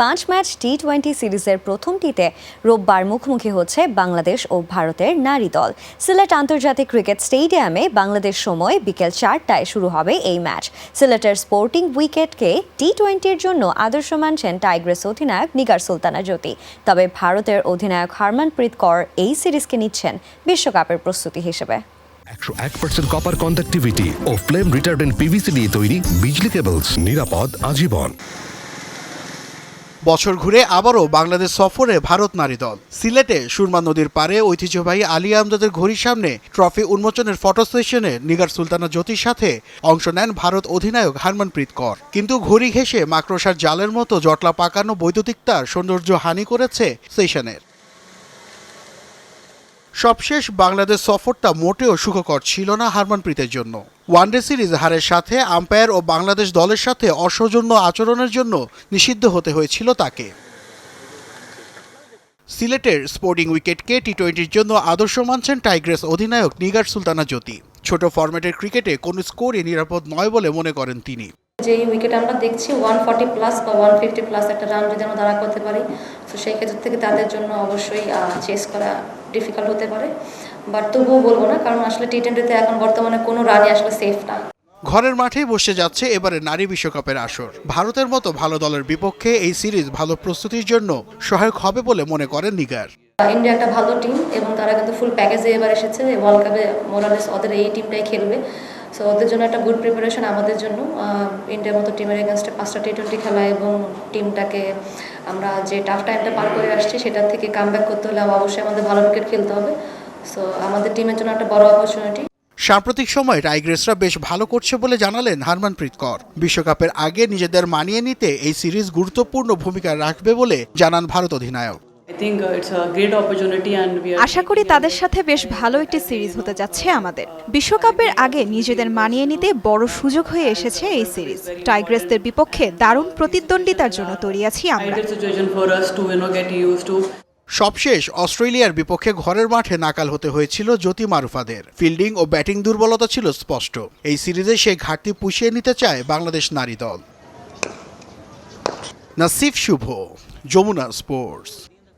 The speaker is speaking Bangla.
পাঁচ ম্যাচ টি টোয়েন্টি সিরিজের প্রথমটিতে রোববার মুখোমুখি হচ্ছে বাংলাদেশ ও ভারতের নারী দল। সিলেট আন্তর্জাতিক ক্রিকেট স্টেডিয়ামে বাংলাদেশ সময় বিকেল চারটায় শুরু হবে এই ম্যাচ। সিলেটের স্পোর্টিং উইকেটকে টি টোয়েন্টির জন্য আদর্শ মানছেন টাইগ্রেস অধিনায়ক নিগার সুলতানা জ্যোতি। তবে ভারতের অধিনায়ক হারমানপ্রীত কর এই সিরিজকে নিচ্ছেন বিশ্বকাপের প্রস্তুতি হিসেবে। একশো এক পার্সেন্ট কপার কন্ডাক্টিভিটি ও ফ্লেম রিটার্ডেন্ট পিভিসি দিয়ে তৈরি বিজলি কেবলস নিরাপদ, আজীবন। বছর ঘুরে আবারও বাংলাদেশ সফরে ভারত নারী দল। সিলেটে সুরমা নদীর পারে ঐতিহ্যবাহী আলী আমদাদের ঘড়ির সামনে ট্রফি উন্মোচনের ফটো সেশনে নিগার সুলতানা জ্যোতির সাথে অংশ নেন ভারত অধিনায়ক হারমানপ্রীত কর। কিন্তু ঘড়ি ঘেঁষে মাকড়সার জালের মতো জটলা পাকানো বৈদ্যুতিক তার সৌন্দর্য হানি করেছে সেশনের। সবশেষ বাংলাদেশ সফরটা মোটেও সুখকর ছিল না হারমানপ্রীতের জন্য। ওয়ানডে সিরিজ হারের সাথে আম্পায়ার ও বাংলাদেশ দলের সাথে অসৌজন্য আচরণের জন্য নিষিদ্ধ হতে হয়েছিল তাকে। সিলেটের স্পোর্টিং উইকেটকে টি টোয়েন্টির জন্য আদর্শ মানছেন টাইগ্রেস অধিনায়ক নিগার সুলতানা জ্যোতি। ছোট ফরম্যাটের ক্রিকেটে কোনো স্কোরই নিরাপদ নয় বলে মনে করেন তিনি। যে উইকেট আমরা দেখছি ওয়ান ফর্টি প্লাস বা ওয়ান ফিফটি প্লাস একটা রান যদি আমরা দাঁড়া করতে পারি তো সেই ক্ষেত্র থেকে তাদের জন্য অবশ্যই চেস করা ডিফিকাল্ট হতে পারে। বাট তবুও বলব না কারণ আসলে টি টোয়েন্টিতে এখন বর্তমানে কোনো রানই আসলে সেফ না। ঘরের মাঠেই বসে যাচ্ছে এবারে নারী বিশ্বকাপের আসর। ভারতের মতো ভালো দলের বিপক্ষে এই সিরিজ ভালো প্রস্তুতির জন্য সহায়ক হবে বলে মনে করেন নিগার। ইন্ডিয়া একটা ভালো টিম এবং তারা কিন্তু ফুল প্যাকেজে এবার এসেছে। ওয়ার্ল্ড কাপে মোরালেস ওদের এই টিমটাই খেলবে। সো ওদের জন্য একটা গুড প্রিপারেশন আমাদের জন্য ইন্ডিয়ার মতো টিমের এগেনস্টে পাঁচটা টি টোয়েন্টি খেলা এবং টিমটাকে আমরা যে টাফ টাইমটা পার করে আসছি সেটার থেকে কাম করতে হলে অবশ্যই আমাদের ভালো ক্রিকেট খেলতে হবে। সো আমাদের টিমের জন্য একটা বড় অপরচুনিটি সাম্প্রতিক সময় টাইগ্রেসরা বেশ ভালো করছে বলে জানালেন হারমানপ্রীত কর। বিশ্বকাপের আগে নিজেদের মানিয়ে নিতে এই সিরিজ গুরুত্বপূর্ণ ভূমিকা রাখবে বলে জানান ভারত অধিনায়ক। Uh, আশা করি তাদের সাথে বেশ ভালো একটি সিরিজ হতে যাচ্ছে আমাদের। বিশ্বকাপের আগে নিজেদের মানিয়ে নিতে বড় সুযোগ হয়ে এসেছে এই সিরিজ। টাইগ্রেসদের বিপক্ষে দারুণ প্রতিদ্বন্দ্বিতার জন্য তৈরি আছি আমরা। সবশেষ অস্ট্রেলিয়ার বিপক্ষে ঘরের মাঠে নাকাল হতে হয়েছিল জ্যোতি মারুফাদের। ফিল্ডিং ও ব্যাটিং দুর্বলতা ছিল স্পষ্ট। এই সিরিজে সেই ঘাটতি পুষিয়ে নিতে চায় বাংলাদেশ নারী দল। নাসিফ শুভ যমুনা স্পোর্টস।